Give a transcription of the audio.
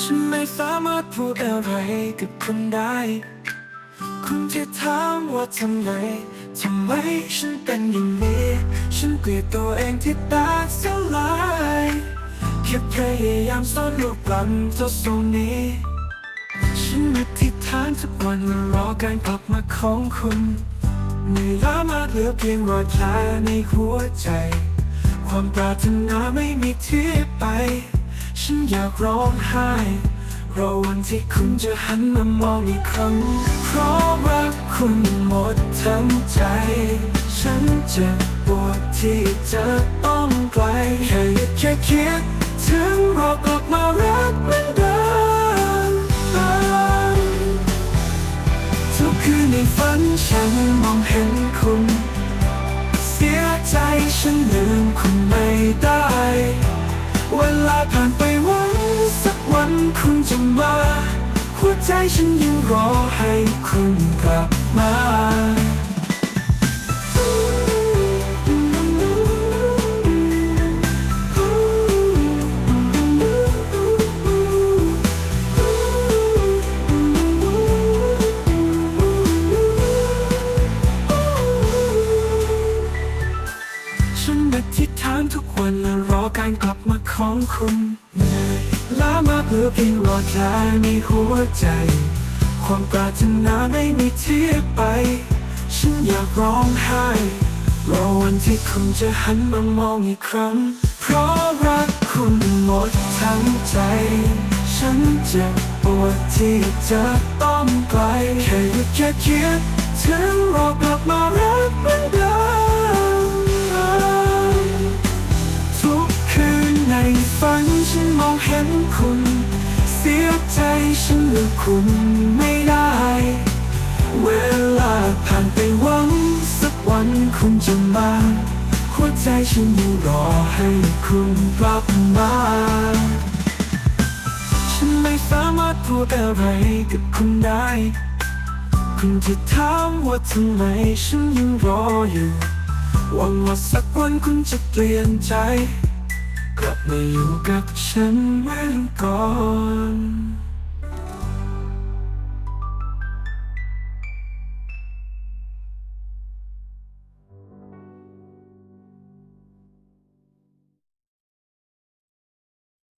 ฉันไม่สามารถพูดอะไรกับคุณได้ คุณที่ถามว่าทำไมทำไมฉันเป็นอย่างนี้ ฉันเกลียดตัวเองที่แตกสลายแค่พยายามซ่อนรูปหลังเจ้าโซนี้ ฉันอธิษฐานทุกวันรอการกลับมาของคุณเหนื่อยล้ามาเหลือเพียงรอยแผลในหัวใจ ความปรารถนาไม่มีที่ไป ฉันอยากร้องไห้รอวันที่คุณจะหันมามองอีกครั้ง เพราะรักคุณหมดทั้งใจ ฉันเจ็บปวดที่จะต้องไกลแค่แค่คิด ถึงรอกลับมารักเหมือนเดิมทุกคืนในฝันฉันมองเห็นคุณ เสียใจฉันลืมคุณ จะมา หัวใจฉันยังรอให้คุณกลับมาฉันอธิษฐานทุกวันและรอการกลับมาของคุณ มาเหลือเพียงรอใจในหัวใจ ความปรารถนาไม่มีที่ไป ฉันอยากร้องไห้รอวันที่คุณจะหันมามองอีกครั้ง เพราะรักคุณหมดทั้งใจ ฉันเจ็บปวดที่จะต้องไกลแค่หยุดแค่คิดถึงรอกลับมารักมือน ฝันฉันมองเห็นคุณ เสียใจฉันเลือกคุณไม่ได้ เวลาผ่านไปหวังสักวันคุณจะมา หัวใจฉันยังรอให้คุณกลับมา ฉันไม่สามารถพูดอะไรกับคุณได้ คุณจะถามว่าทำไมฉันยังรออยู่หวังว่าสักวันคุณจะเปลี่ยนใจ กลับมาอยู่กับฉันเหมือนก่อน